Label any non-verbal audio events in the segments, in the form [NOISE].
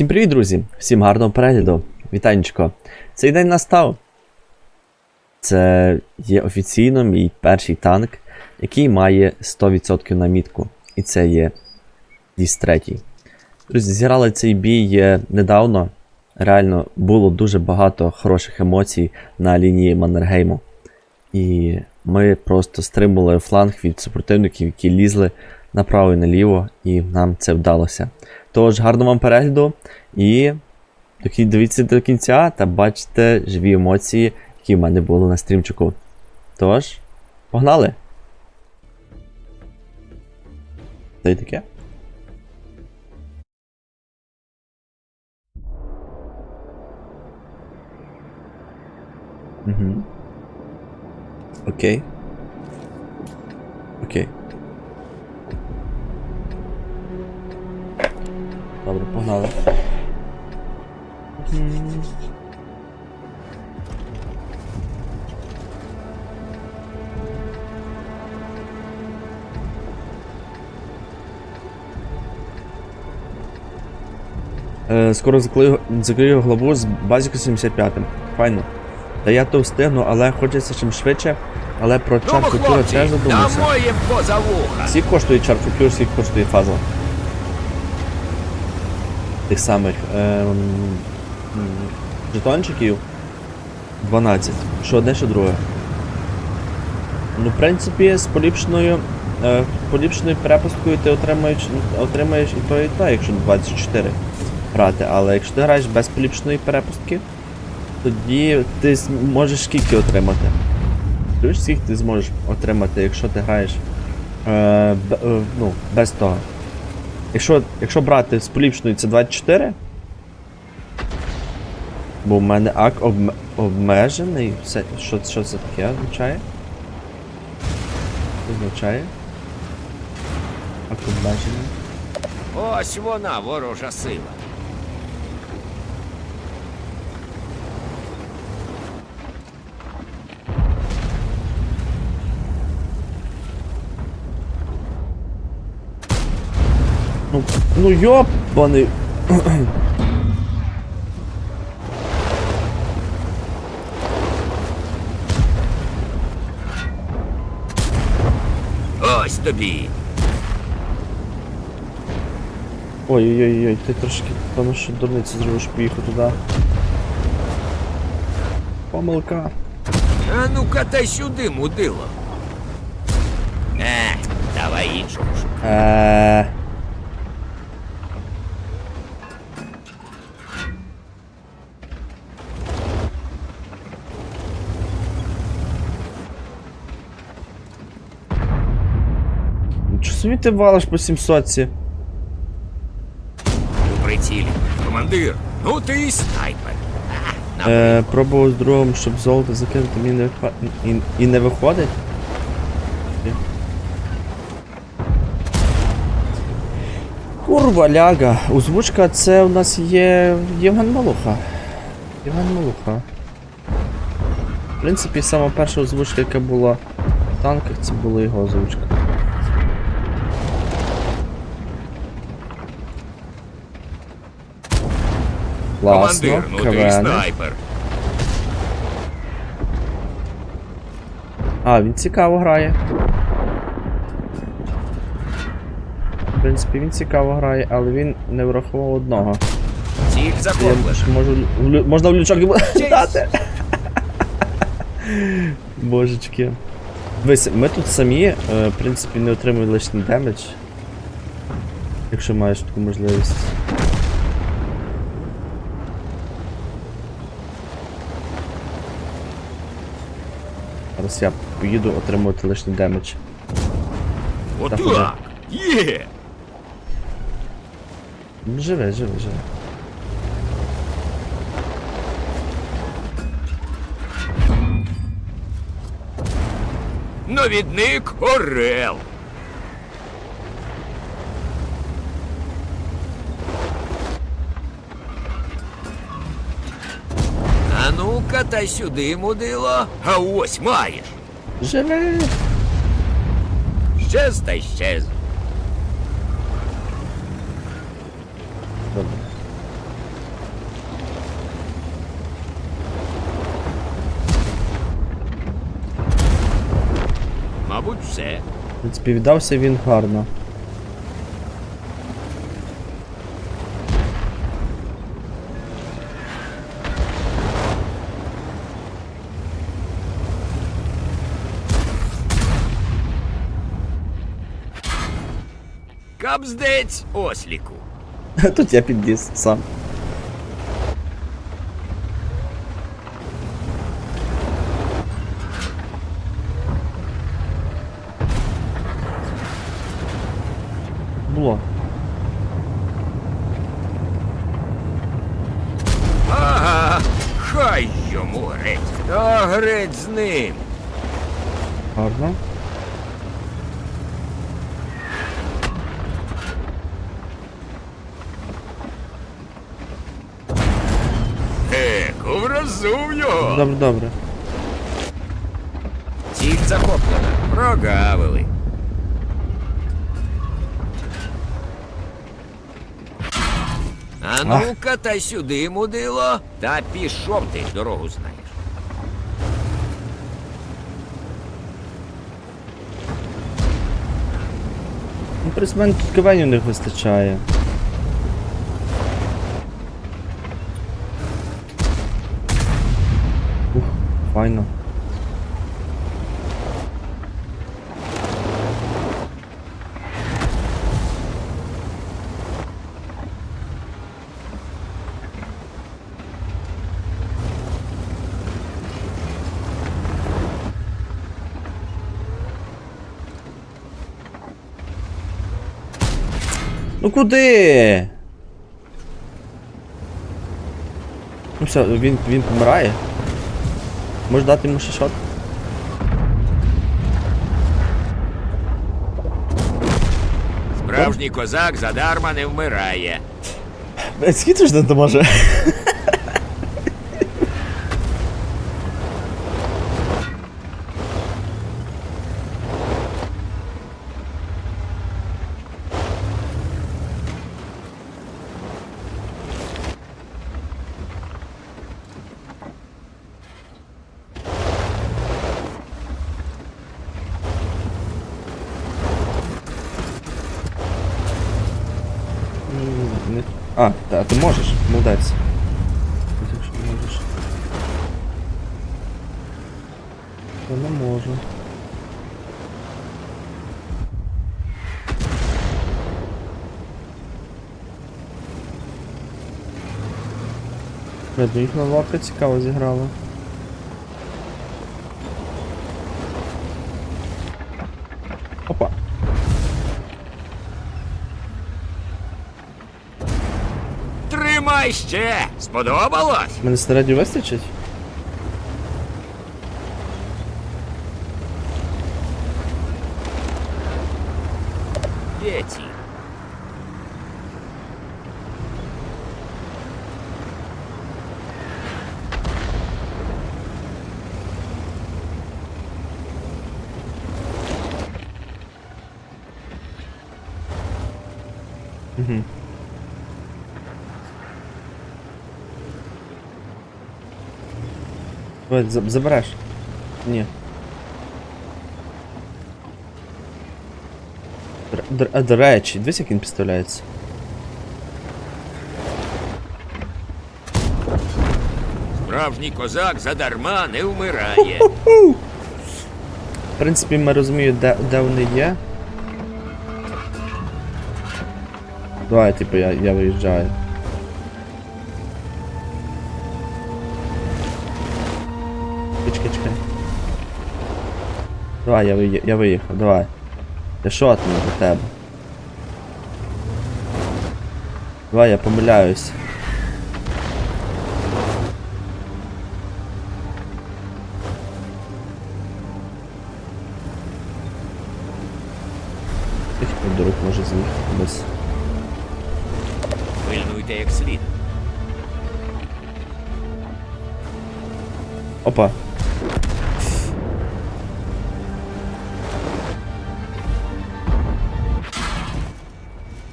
Всім привіт, друзі! Всім гарного перегляду! Вітанечко! Цей день настав. Це є офіційно мій перший танк, який має 100% на мітку. І це є Діс 3. Друзі, зіграли цей бій недавно. Реально було дуже багато хороших емоцій на лінії Маннергейму. І ми просто стримували фланг від супротивників, які лізли направо і наліво, і нам це вдалося. Тож, гарного вам перегляду і дивіться до кінця та бачите живі емоції, які в мене були на стрімчику. Тож, погнали! Та й таке. Угу. Окей. Окей. Добре, погнали. Е, Скоро закрию, закрию главу з базіку 75-м. Файно. Та я то встигну, але хочеться чим швидше. Але про чар культури теж задумався. дамо їм поза вуха. Скільки коштує чар культури, скільки коштує фаза? Тих самих ем, жетончиків 12. Що одне, що друге. Ну, в принципі, з поліпшеною, е, поліпшеною перепусткою ти отримаєш, отримаєш і то, і то, якщо 24 грати. Але якщо ти граєш без поліпшеної перепустки, тоді ти можеш скільки отримати. Скільки ти зможеш отримати, якщо ти граєш е, б, е, ну, без того. Якщо, якщо брати з поліпшеною це 24. Бо в мене ак обме- обмежений. Все, що, що це таке означає? Що означає? Ак обмежений. Ось вона, ворожа сила. Ну, ну йопаний. Ось тобі. Ой-ой-ой, ти трошки, певно, що дурницю зробиш поїхати туди. Помилка. А ну-ка та сюди, мудило. Е, давай шукай. Е. собі ти валиш по 700 У прицілі. Командир, ну ти і снайпер. А, Е, пробував з другом, щоб золото закинути, мені не вихва... і, і не виходить. Курва ляга. Озвучка це у нас є Євген Малуха. Євген Малуха. В принципі, сама перша озвучка, яка була в танках, це була його озвучка. Командир, ну ти снайпер. А, він цікаво грає. В принципі, він цікаво грає, але він не врахував одного. Ціль Я захоплена. можу в лю- можна в лючок йому дати. Божечки. Дивись, ми тут самі, е, в принципі, не отримуємо лишній демедж. Якщо маєш таку можливість. Зараз я поїду отримувати лишній демедж. Отак. Є. Ну, Живе, живе, живе. Навідник Орел. та сюди мудило. А ось маєш. Живе. Щез та й щез. Мабуть, все. Відповідався він гарно. Капздець осліку. [LAUGHS] Тут я підліз сам. Було. Ага, хай йому греть. Та греть з ним. Гарно. Його. Добре, добре. Ціль захоплена. Прогавили. А ну-ка, та сюди, мудило. Та пішов ти, дорогу знаєш. Ну, при мене тут кавеню не вистачає. Файно. Ну куди? Ну все, він, він помирає. Може дати йому ще шот? Справжній козак задарма не вмирає. Скільки ж не допоможе? Не- А, та, ти можеш, молодець. Якщо можеш. Я не можу. Видно, їхня лапка цікаво зіграла. Опа. Тримай ще! Сподобалось? Мене снарядів вистачить? Є ці. Забереш? Ні. А, До речі, дивись, як він підставляється. Справжній козак задарма не вмирає. В принципі, ми розуміємо, де, де вони є. Давай, типу, я, я виїжджаю. Давай, я, виї- я виїхав, давай. Я шотну до тебе. Давай, я помиляюсь. Який подорок може з'їхати без. Пильнуйте як слід. Опа.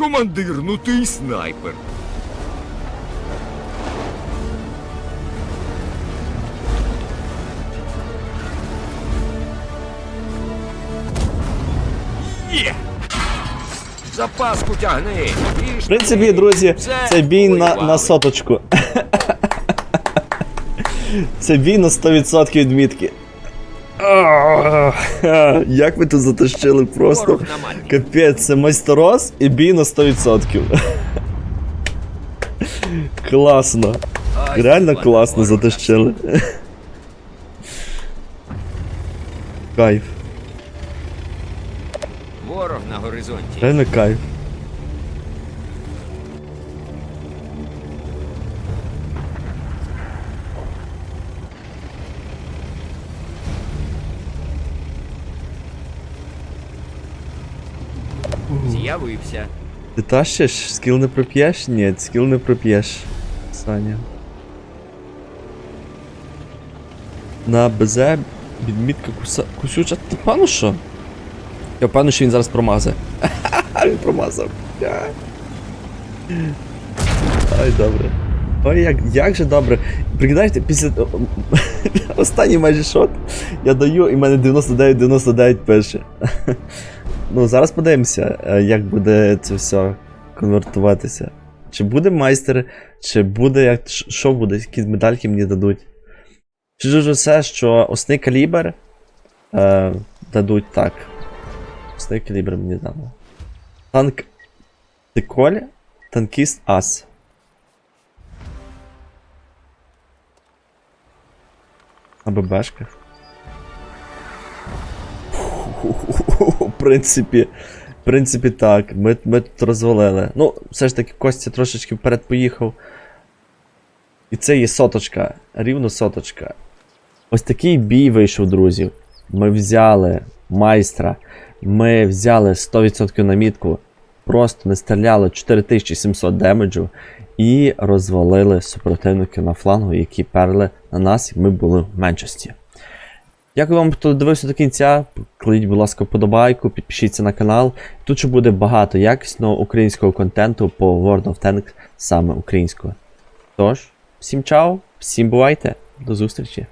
Командир, ну ти й снайпер. Запаску тягни! В принципі, друзі, це бій на, на соточку. [LAUGHS] Це бій на 100% відмітки. Як ви тут затащили просто. Капець, це майстерос і бій на 100%. Класно. Реально класно затащили. Кайф. Ворог на горизонті. Реально кайф. З'явився. Ти тащиш? Скіл не проп'єш? Ні, скіл не проп'єш. Саня. На БЗ відмітка куса... кусюча. Ти пану що? Я впевнений, що він зараз промазає. [LAUGHS] він промазав. Ай, добре. Ой, як, як же добре. Прикидаєте, після [LAUGHS] останній майже шот я даю, і в мене 99-99 пише. Ну, зараз подивимося, е, як буде це все конвертуватися. Чи буде майстер, чи буде як. Що буде, які медальки мені дадуть. Чи ж все, що осний калібр е, дадуть так. Осний калібр мені дано. Танк Деколь, танкіст Ас. На ББшках. [LAUGHS] В принципі, в принципі, так. Ми, ми тут розвалили. Ну, все ж таки, Костя трошечки вперед поїхав. І це є соточка, рівно соточка. Ось такий бій вийшов, друзі. Ми взяли майстра, ми взяли 100% на мітку, просто не стріляли 4700 демеджу і розвалили супротивників на флангу, які перли на нас, і ми були в меншості. Дякую вам, хто дивився до кінця. Кладіть, будь ласка, вподобайку, підпишіться на канал. Тут ще буде багато якісного українського контенту по World of Tanks, саме українського. Тож, всім чао, всім бувайте, до зустрічі!